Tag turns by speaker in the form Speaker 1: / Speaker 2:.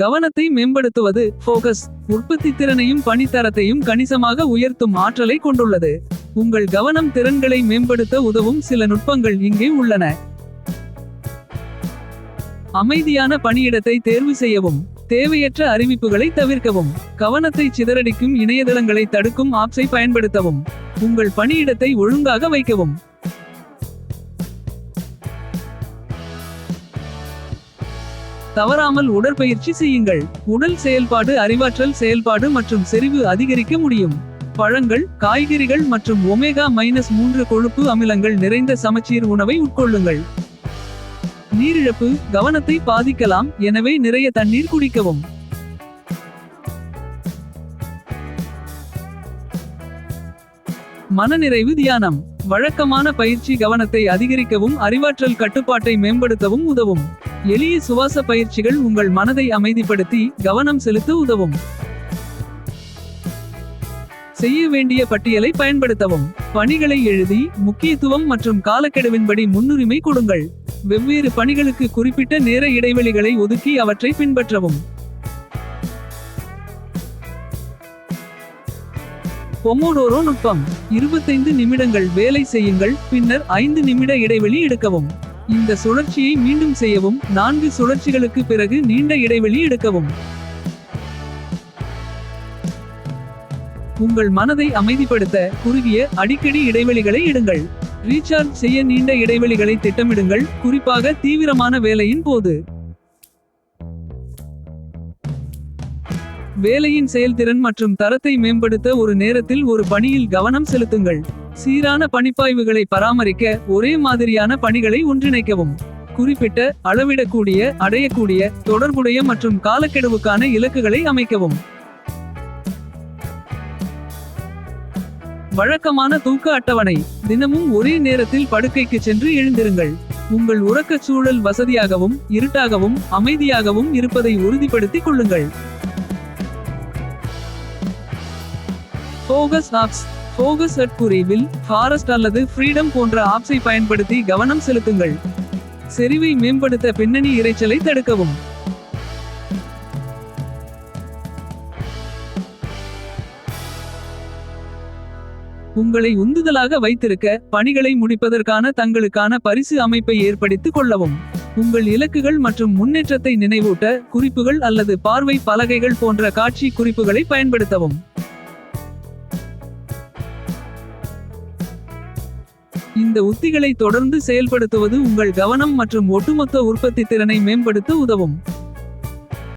Speaker 1: கவனத்தை மேம்படுத்துவது போகஸ் உற்பத்தி திறனையும் பணித்தரத்தையும் கணிசமாக உயர்த்தும் ஆற்றலை கொண்டுள்ளது. உங்கள் கவனம் திறன்களை மேம்படுத்த உதவும் சில நுட்பங்கள் இங்கே உள்ளன. அமைதியான பணியிடத்தை தேர்வு செய்யவும் தேவையற்ற அறிவிப்புகளை தவிர்க்கவும் கவனத்தை சிதறடிக்கும் இணையதளங்களை தடுக்கும் ஆப்ஸை பயன்படுத்தவும் உங்கள் பணியிடத்தை ஒழுங்காக வைக்கவும். தவறாமல் உடற்பயிற்சி செய்யுங்கள். உடல் செயல்பாடு அறிவாற்றல் செயல்பாடு மற்றும் செறிவு அதிகரிக்க முடியும். பழங்கள் காய்கறிகள் மற்றும் ஒமேகா மைனஸ் மூன்று கொழுப்பு அமிலங்கள் நிறைந்த சமச்சீர் உணவை உட்கொள்ளுங்கள். நீரிழப்பு கவனத்தை பாதிக்கலாம். எனவே நிறைய தண்ணீர் குடிக்கவும். மனநிறைவு தியானம். வழக்கமான பயிற்சி கவனத்தை அதிகரிக்கவும் அறிவாற்றல் கட்டுப்பாட்டை மேம்படுத்தவும் உதவும். எளிய சுவாச பயிற்சிகள் உங்கள் மனதை அமைதிப்படுத்தி கவனம் செலுத்த உதவும். செய்ய வேண்டிய பட்டியலை பயன்படுத்தவும். பணிகளை எழுதி முக்கியத்துவம் மற்றும் காலக்கெடுவின்படி முன்னுரிமை கொடுங்கள். வெவ்வேறு பணிகளுக்கு குறிப்பிட்ட நேர இடைவெளிகளை ஒதுக்கி அவற்றை பின்பற்றவும். பொமோடோரோ நுட்பம். இருபத்தைந்து நிமிடங்கள் வேலை செய்யுங்கள் பின்னர் ஐந்து நிமிட இடைவெளி எடுக்கவும். இந்த சுழற்சியை மீண்டும் செய்யவும் நான்கு சுழற்சிகளுக்கு பிறகு நீண்ட இடைவெளி எடுக்கவும். உங்கள் மனதை அமைதிப்படுத்த குறுகிய அடிக்கடி இடைவெளிகளை இடுங்கள். ரீசார்ஜ் செய்ய நீண்ட இடைவெளிகளை திட்டமிடுங்கள். குறிப்பாக தீவிரமான வேலையின் போது. வேலையின் செயல்திறன் மற்றும் தரத்தை மேம்படுத்த ஒரு நேரத்தில் ஒரு பணியில் கவனம் செலுத்துங்கள். சீரான பணிப்பாய்வுகளை பராமரிக்க ஒரே மாதிரியான பணிகளை ஒன்றிணைக்கவும். குறிப்பிட்ட அளவிடக்கூடிய அடையக்கூடிய தொடர்புடைய மற்றும் காலக்கெடுவுக்கான இலக்குகளை அமைக்கவும். வழக்கமான தூக்க அட்டவணை. தினமும் ஒரே நேரத்தில் படுக்கைக்கு சென்று எழுந்திருங்கள். உங்கள் உறக்கச் சூழல் வசதியாகவும் இருட்டாகவும் அமைதியாகவும் இருப்பதை உறுதிப்படுத்திக் கொள்ளுங்கள். ஃபோகஸ் ஆப்ஸ் போகஸ் அட்குறைவில் ஃபாரஸ்ட் அல்லது ஃப்ரீடம் போன்ற ஆப்ஸை பயன்படுத்தி கவனம் செலுத்துங்கள். செறிவை மேம்படுத்த பின்னணி இரைச்சலை தடுக்கவும். உங்களை உந்துதலாக வைத்திருக்க பணிகளை முடிப்பதற்கான தங்களுக்கான பரிசு அமைப்பை ஏற்படுத்திக் கொள்ளவும். உங்கள் இலக்குகள் மற்றும் முன்னேற்றத்தை நினைவூட்ட குறிப்புகள் அல்லது பார்வை பலகைகள் போன்ற காட்சி குறிப்புகளை பயன்படுத்தவும். இந்த உத்திகளை தொடர்ந்து செயல்படுத்துவது உங்கள் கவனம் மற்றும் ஒட்டுமொத்த உற்பத்தி திறனை மேம்படுத்த உதவும்.